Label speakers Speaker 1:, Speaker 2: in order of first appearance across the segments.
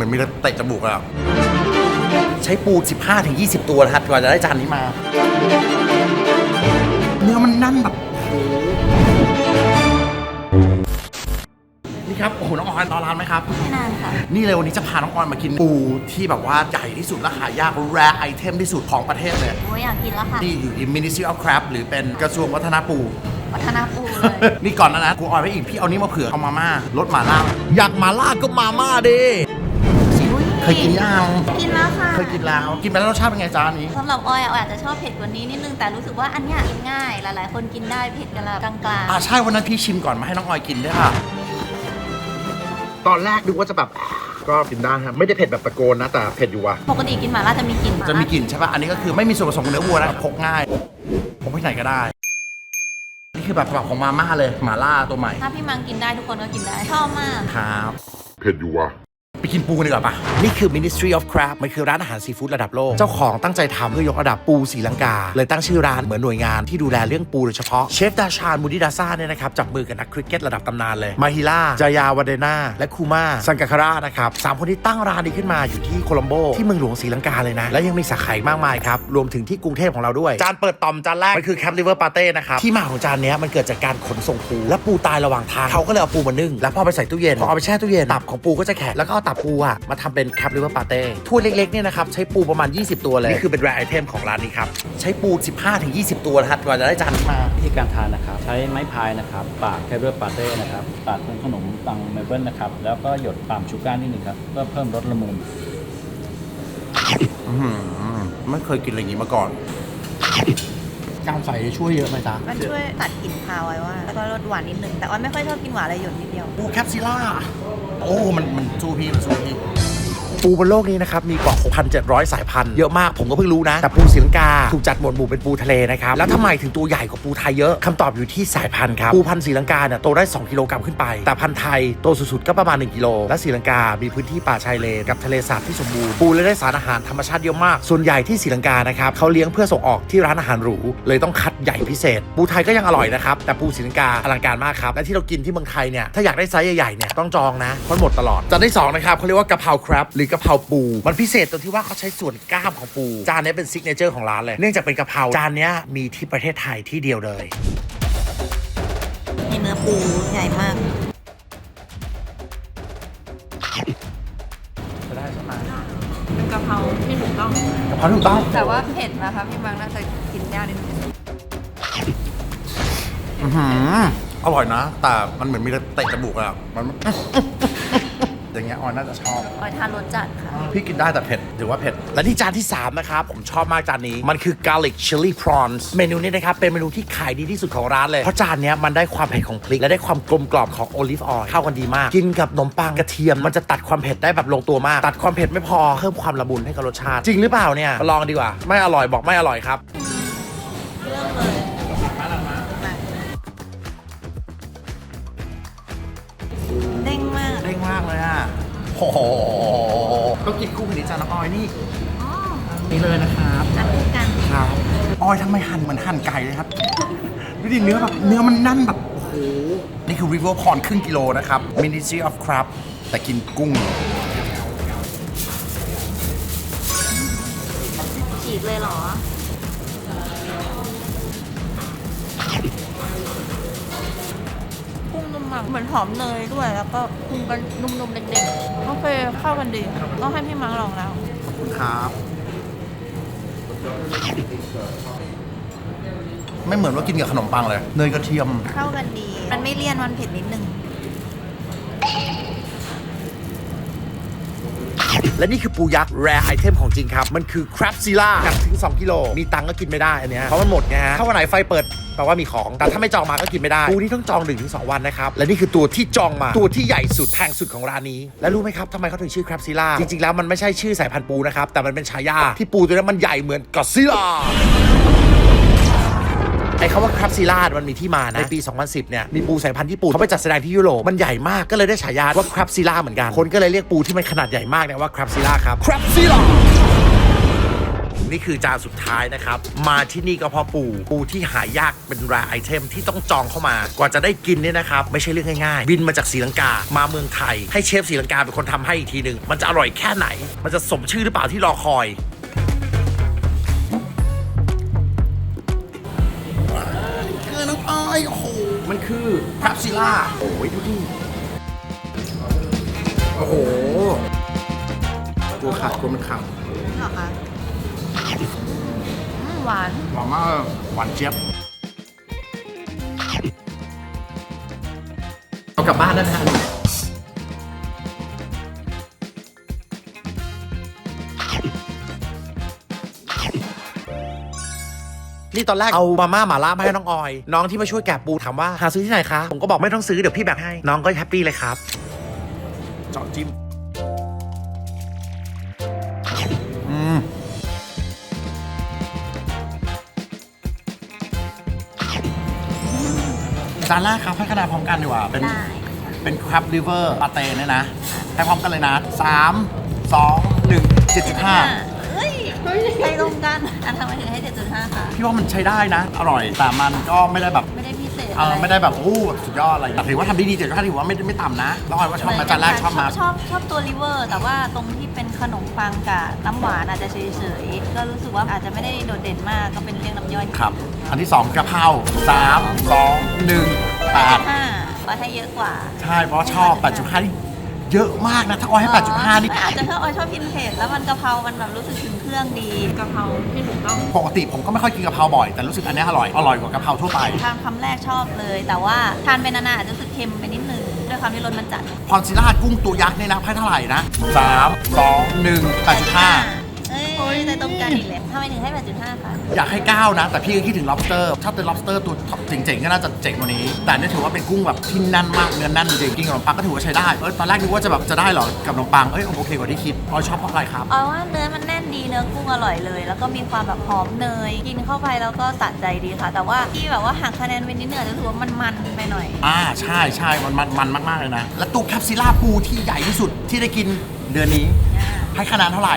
Speaker 1: เหมือนมีเตะจมูกอะใช้ปู 15-20 ตัวนะครับกว่าจะได้จานนี้มา เนื้อมันนั่นแบบโอ้โหนี่ครับ โอ้โห น้องออนรอร้านไหมครับ
Speaker 2: ไม่นานค่ะ
Speaker 1: นี่เลยวันนี้จะพาน้องออนมากินปูที่แบบว่าใหญ่ที่สุดและหายาก rare item ที่สุดของประเทศเลย
Speaker 2: โอ้ยอยากกินแล้วค่ะ
Speaker 1: นี่อยู่ที่ Ministry of Crab หรือเป็นกระทรวงวัฒนปู
Speaker 2: วัฒนาปูเลย
Speaker 1: นี่ก่อนนะนะกูออยไว้อีกพี่เอานี้มาเผื่อเอามาม่ารสหมาล่าอยากหมาล่าก็มาม่าดิ เคยกินยัง
Speaker 2: กินแล้วค่ะ
Speaker 1: เคยกินแล้ว กินไปแล้วรสชาติเป็นไงจานนี้
Speaker 2: สำหรับออยอะออยอาจจะชอบเผ็ดกว่านี้นิดนึงแต่รู้สึกว่าอันเนี้ยกินง่าย หลาย ๆ คนกินได้เผ็ดกันละกลาง
Speaker 1: อ่าใช่วันนั้นพี่ชิมก่อนมาให้น้องออยกินด้วยค่ะ ตอนแรกนึกว่าจะแบบก็กินได้ครับไม่ได้เผ็ดแบบตะโกนนะแต่เผ็ดอยู่ว่ะ
Speaker 2: ๆปกติกินหม่าล่าจะมีกลิ่นหา
Speaker 1: จะ
Speaker 2: ล่า
Speaker 1: มีกลิ่นใช่ป่ะ อันนี้ก็คือไม่มีส่วนผสมของเนื้อวัวนะพกง่ายพกไปไหนก็ได้ นี่คือแบบฉบับของมาม่าเลยหมาล่าตัวใหม่
Speaker 2: ถ้าพี่มังกินได้ทุกคนก็กินได้ชอบมาก
Speaker 1: ครับ
Speaker 3: เผ็ดอยู่ว่ะ
Speaker 1: ไปกินปูกันดีกว่าปะนี่คือ Ministry of Crab มันคือร้านอาหารซีฟู้ดระดับโลก เจ้าของตั้งใจทำเพื่อยกระดับปูสีลังกา เลยตั้งชื่อร้านเหมือนหน่วยงานที่ดูแลเรื่องปูโดยเฉพาะ เชฟดาชานมูดิดาซ่าเนี่ยนะครับ จับมือกับนักคริกเก็ตระดับตำนานเลย มาฮิล่า จายาวาเดนา และคูมาซังกาคาร่านะครับสามคนที่ตั้งร้านนี้ขึ้นมาอยู่ที่โคลัมโบที่เมืองหลวงศรีลังกาเลยนะ และยังมีสาขามากมายครับ รวมถึงที่กรุงเทพของเราด้วย จานเปิดต่อมจานแรก มันคือแคปลิเวอร์ปาเต้นะครับ ที่มาของจานเนี้ยมันเกิดจากการขนส่งปูและปูตายระหว่างทางเขาก็เลยเอาปูมานึ่งแล้วพอไปใส่ตู้เย็นพอเอาไปแช่ตู้เย็นตับของปูก็จะแข็งแล้วก็เอาตับปูอะมาทำเป็นแคปลิเวอร์ปาเต้ถ้วยเล็กๆเนี่ยนะครับใช้ปูประมาณ 20 ตัวเลย นี่คือเป็นแรไอเทมของร้านนี้ครับ ใช้ปู 15-20 ตัวนะครับกว่าจะได้จานนี้มา
Speaker 4: วิธีการทานนะครับ ใช้ไม้พายนะครับ ปาดแคเบิลปาเต้นะครับ ปาดเป็นขนมปังเมเบิลนะครับ แล้วก็หยดปามชูการ์นิดหนึ่งครับเพื่อเพิ่มรสละมุน
Speaker 1: อื้อหือไม่เคยกินอะไรอย่างนี้มาก่อนการใส่ช่วยเยอะไหมจ๊ะ
Speaker 2: มันช่วยตัดกลิ่นคาวไว้ว่าแล้วก็รสหวานนิดนึง แต่ออยไม่ค่อยชอบกินหวานเลยหยดนิดเดียว
Speaker 1: ปูแคปซิล่า โอ้ มันมันสู้พี่มันสู้พี่ ปูบนโลกนี้นะครับมีกว่า 6,700 สายพันธุ์เยอะมากผมก็เพิ่งรู้นะ แต่ปูศรีลังกาถูกจัดหมวดหมู่เป็นปูทะเลนะครับ แล้วทำไมถึงตัวใหญ่กว่าปูไทยเยอะคำตอบอยู่ที่สายพันธุ์ครับ ปูพันธุ์ศรีลังกาเนี่ยโตได้ 2 กิโลกรัมขึ้นไป แต่พันธุ์ไทยโตสุดๆก็ประมาณ 1 กิโล และศรีลังกา มีพื้นที่ป่าชายเลนกับทะเลสาบที่สมบูรณ์ปูเลยได้สารอาหารธรรมชาติเยอะมาก ส่วนใหญ่ที่ศรีลังกานะครับเขาเลี้ยงเพื่อส่งออกที่ร้านอาหารหรูเลยต้องคัดใหญ่พิเศษ ปูไทยก็ยังอร่อยนะครับแต่ปูศรีลังกาอลังการมากครับและที่เรากินที่เมืองไทยเนี่ยถ้าอยากได้ไซส์ใหญ่ๆเนี่ยต้องจองนะเพราะหมดตลอดจานที่สองนะครับเขาเรียกว่ากะเพราครับหรือกะเพราปู มันพิเศษตรงที่ว่าเขาใช้ส่วนกล้ามของปู จานนี้เป็นซิกเนเจอร์ของร้านเลย เนื่องจากเป็นกะเพราจานเนี้ยมีที่ประเทศไทยที่เดียวเลย
Speaker 2: นี่เนื้อปูใหญ่มาก
Speaker 1: จะได้ใช่ไหม
Speaker 2: เป็นกะเพราที่ถูกต้อง
Speaker 1: กะเพราถูกต้อง
Speaker 2: แต่ว่าเผ็ดนะคะพี่มังน่าจะกินยากนิดนึง
Speaker 1: อื้อหืออร่อยนะ แต่มันเหมือนมีเตะจมูกอะมัน อย่างเงี้ยออยน่าจะชอบ
Speaker 2: ออยทานรสจัดค่ะ
Speaker 1: พี่กินได้แต่เผ็ดถือว่าเผ็ด และที่จานที่ 3 นะครับ ผมชอบมากจานนี้ มันคือ garlic chili prawns เมนูนี้นะครับ เป็นเมนูที่ขายดีที่สุดของร้านเลย เพราะจานเนี้ยมันได้ความเผ็ดของพริก และได้ความกลมกล่อมของโอลิฟออยล์เข้ากันดีมาก กินกับขนมปังกระเทียม มันจะตัดความเผ็ดได้แบบลงตัวมาก ตัดความเผ็ดไม่พอเพิ่มความละมุนให้กับรสชาติ จริงหรือเปล่าเนี่ยมาลองดีกว่า ไม่อร่อยบอกไม่อร่อยครับ โอ้โหต้องกินคู่กับนี้จานน้ำออยนี่
Speaker 2: อ๋อ
Speaker 1: นี่เลยนะครับ
Speaker 2: จัดคู่กัน
Speaker 1: ครับออยทำไมหั่นเหมือนหั่นไก่เลยครับดูดิเนื้อแบบเนื้อมันนั่นแบบโอ้โหนี่คือ river prawn ครึ่งกิโลนะครับ Ministry of Crab แต่กินกุ้ง
Speaker 2: ฉีกเลยเหรอ มมากเหมือนหอมเนยด้วย แล้วก็กุ้งก็นุ่มๆเด็กๆโอเคเข้ากันดีต้องให้พี่มังลองแล้ว
Speaker 1: ขอบคุณครับ ไม่เหมือนว่ากินกับขนมปังเลย เนยกระเทียม
Speaker 2: เข้ากันดี มันไม่เลี่ยนมันเผ็ดนิดนึง
Speaker 1: และนี่คือปูยักษ์ rare item ของจริงครับ มันคือ crab s i l a หนักถึง 2 กิโล มีตังค์ก็กินไม่ได้อันเนี้ยเพราะมันหมดไงฮะ ถ้าวันไหนไฟเปิดแป ลว่ามีของ แต่ถ้าไม่จองมาก็กินไม่ได้ปูนี่ต้องจอง1นถึงสวันนะครับ และนี่คือตัวที่จองมา ตัวที่ใหญ่สุดแพงสุดของร้านนี้ และรู้ไหมครับทำไมเขาถึงชื่อ crab s i l a จริงๆแล้วมันไม่ใช่ชื่อสายพันธุ์ปูนะครับ แต่มันเป็นฉายาที่ปูตัวนั้นมันใหญ่เหมือนกอซิล่าไอ้คำว่าครับซีลาดมันมีที่มานะ ในปี 2010 เนี่ย มีปูสายพันธุ์ญี่ปุ่นเขาไปจัดแสดงที่ยุโรปมันใหญ่มากก็เลยได้ฉายาว่าครับซีลาเหมือนกัน คนก็เลยเรียกปูที่มันขนาดใหญ่มากเนี่ยว่าครับซีลาครับครับซีลา นี่คือจานสุดท้ายนะครับ มาที่นี่ก็เพราะปู ปูที่หายากเป็นแรไอเทมที่ต้องจองเข้ามากว่าจะได้กินเนี่ยนะครับ ไม่ใช่เรื่องง่ายๆ บินมาจากศรีลังกามาเมืองไทย ให้เชฟศรีลังกาเป็นคนทำให้อีกทีหนึ่งมันจะอร่อยแค่ไหน มันจะสมชื่อหรือเปล่าที่รอคอยเกลือน้ำอ้อยโอ้โหมันคือคราบซิล่าโอ้ยดูดิโอ้โหกลัวขาดกลัวมันขัง
Speaker 2: เหรอคะ อืมหวาน
Speaker 1: หวานมากหวานเจี๊ยบ เอากลับบ้านได้ไหมฮะนี่ตอนแรกเอามาม่าหมาล่ามาให้น้องออย น้องที่มาช่วยแกะปูถามว่าหาซื้อที่ไหนคะ ผมก็บอกไม่ต้องซื้อเดี๋ยวพี่แบกให้ น้องก็แฮปปี้เลยครับ เจาะจิ้ม จานแรกครับให้คะแนนพร้อมกันดีกว่า เป็น
Speaker 2: ได้
Speaker 1: เป็นครับริเวอร์ปาเต้เนี่ยนะ ให้พร้อมกันเลยนะสามสองหนึ่งเจ็ดจุดห้า
Speaker 2: เฮ้ยใครลงกัน อันทำไมถึงให้ 7.5 ค่ะ
Speaker 1: พี่ว่ามันใช้ได้นะ อร่อย แต่มันก็ไม่ได้แบบ
Speaker 2: ไม่ ได้พิเศษ
Speaker 1: เออไม่ได้แบบโอ้แบบสุดยอดอะไรแต่ถือว่าทำได้ดีเจ็ดจุดห้าถือว่าไม่ไม่ต่ำนะแล้วออยว่าชอบมาจานแรกชอบมา
Speaker 2: ชอบชอบตัวลิเวอร์ แต่ว่าตรงที่เป็นขนมปังกับน้ำหวานอาจจะเฉยๆ ก็รู้สึกว่าอาจจะไม่ได้โดดเด่นมากก็เป็นเรื่องน้ำย่อย
Speaker 1: ครับ อันที่สองกะเพราสามสองหนึ่งแปด
Speaker 2: ห้าก็ให้เยอะกว่า
Speaker 1: ใช่เพราะชอบ8.5นี่ เยอะมากนะ ถ้าออยให้ 8.5 นี่
Speaker 2: อาจจะชอบออยชอบกินเผ็ดแล้วมันกะเพรามันแบบรู้สึกถึงเครื่องดีกะเพราที่ถูกต้อง
Speaker 1: ปกติผมก็ไม่ค่อยกินกะเพราบ่อย แต่รู้สึกอันเนี้ยอร่อย อร่อยกว่ากะเพราทั่วไป
Speaker 2: ทานคำแรกชอบเลย แต่ว่าทานไปนานๆอาจจะรู้สึกเค็มไปนิดนึงด้วยความที่รสมันจัด
Speaker 1: พรซิล่ากุ้งตัวยักษ์เนี่ยนะให้เท่าไหร่นะ 3 2 1 8.5
Speaker 2: เอ้ยใจตรงกันอีกแล้วทำไมถึงให้ 8.5 คะ
Speaker 1: อยากให้ 9 นะ แต่พี่ก็คิดถึง lobster ถ้าเป็น lobster ตัวเจ๋งๆก็น่าจะเจ๋งกว่านี้ แต่นี่ถือว่าเป็นกุ้งแบบที่แน่นมากเนื้อแน่นจริงกินกับขนมปังก็ถือว่าใช้ได้เออตอนแรกนึกว่าจะแบบจะได้เหรอกับขนมปังเอ้ยโอเคกว่าที่คิดออยชอบเพราะอะไรครับ
Speaker 2: ออยว่าเนื้อมันแน่นดีเนื้อกุ้งอร่อยเลย แล้วก็มีความแบบหอมเนย กินเข้าไปแล้วก็สะใจดีค่ะ แต่ว่าที่แบบว่าหักคะแนนไปนิดนึงอาจจะรู้สึกว่ามันมันๆไปหน่อย
Speaker 1: อ่าใช่ใช่มันมันมันมากๆเลยนะ และตัวแคปซิล่าปูที่ใหญ่ที่สุดที่ได้กินเดือนนี้ ให้คะแนนเท่าไหร่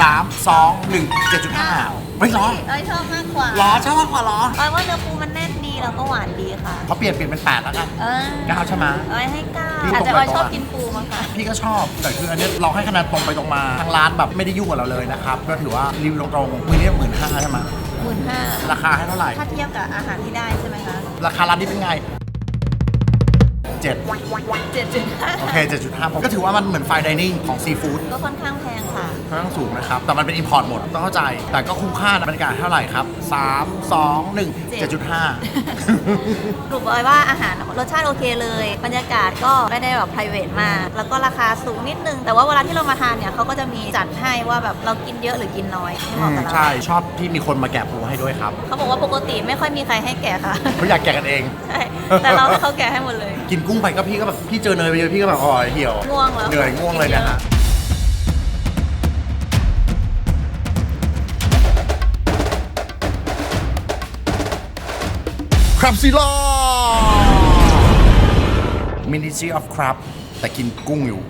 Speaker 1: 3 2 1 7.5เฮ้ยเหรอ
Speaker 2: ออยชอบมากกว่า
Speaker 1: เหรอชอบมากกว่าเหรอ
Speaker 2: ออยว่าเนื้อปูมันแน่นดีแล้วก็หวานดีค่ะ
Speaker 1: เขาเปลี่ยนเปลี่ยนเป็น8แล้วกัน
Speaker 2: เออ
Speaker 1: เก้าใช่ไหม
Speaker 2: ออยให้เก้า
Speaker 1: พี่
Speaker 2: อาจจะ
Speaker 1: ตรง
Speaker 2: อ
Speaker 1: ไป
Speaker 2: อยชอบ
Speaker 1: ตรงมากิ
Speaker 2: กินปูมั้งคะ
Speaker 1: พี่ก็ชอบแต่คืออันนี้เราให้คะแนนตรงไปตรงมาทางร้านแบบไม่ได้ยุ่งกับเราเลยนะครับก็ถือว่ารีวิวตรงๆมือนี้หมื่นห้าใช่ไหม
Speaker 2: หมื่นห้า
Speaker 1: ราคาให้เท่าไหร่
Speaker 2: ถ้าเทียบกับอาหารที่ได้ใช่ไหมคะ
Speaker 1: ราคาร้านนี้เป็นไง เจ็ด
Speaker 2: เจ็ดจุดห้า
Speaker 1: โอเคเจ็ดจุดห้าผมก็ถือว่ามันเหมือนไฟดิเนิ่งของซีฟู้ด
Speaker 2: ก็ค่อนข้างแพงค่ะ
Speaker 1: ค่อนข้างสูงนะครับ แต่มันเป็นอินพอร์ตหมดต้องเข้าใจ แต่ก็คุ้มค่านะบรรยากาศเท่าไหร่ครับ3 2 1 7.5
Speaker 2: สรุปไว้ว่าอาหารรสชาติโอเคเลย บรรยากาศก็ไม่ได้แบบ p r i v a t มาก แล้วก็ราคาสูงนิดนึง แต่ว่าเวลาที่เรามาทานเนี่ยเขาก็จะมีจัดให้ว่าแบบเรากินเยอะหรือกินน้อยที่เห
Speaker 1: อื
Speaker 2: มาะ
Speaker 1: ม
Speaker 2: กับเรา
Speaker 1: ใช่ชอบที่มีคนมาแกะปูให้ด้วยครับ
Speaker 2: เขาบอกว่าปกติไม่ค่อยมีใครให้แกะค่ะ
Speaker 1: เขาอยากแกะกันเอง
Speaker 2: ใช่แต่เราให้เขาแกะให้หมดเลย
Speaker 1: กินกุ้งไปก็พี่ก็แบบพี่เจอเนยไปเยอะพี่ก็แบบอ๋อเหี่ยว
Speaker 2: ง่วงแล้ว
Speaker 1: เหนื่อยง่วงเลยนะฮะครับซิล่า Ministry of Crab แต่กินกุ้งอยู่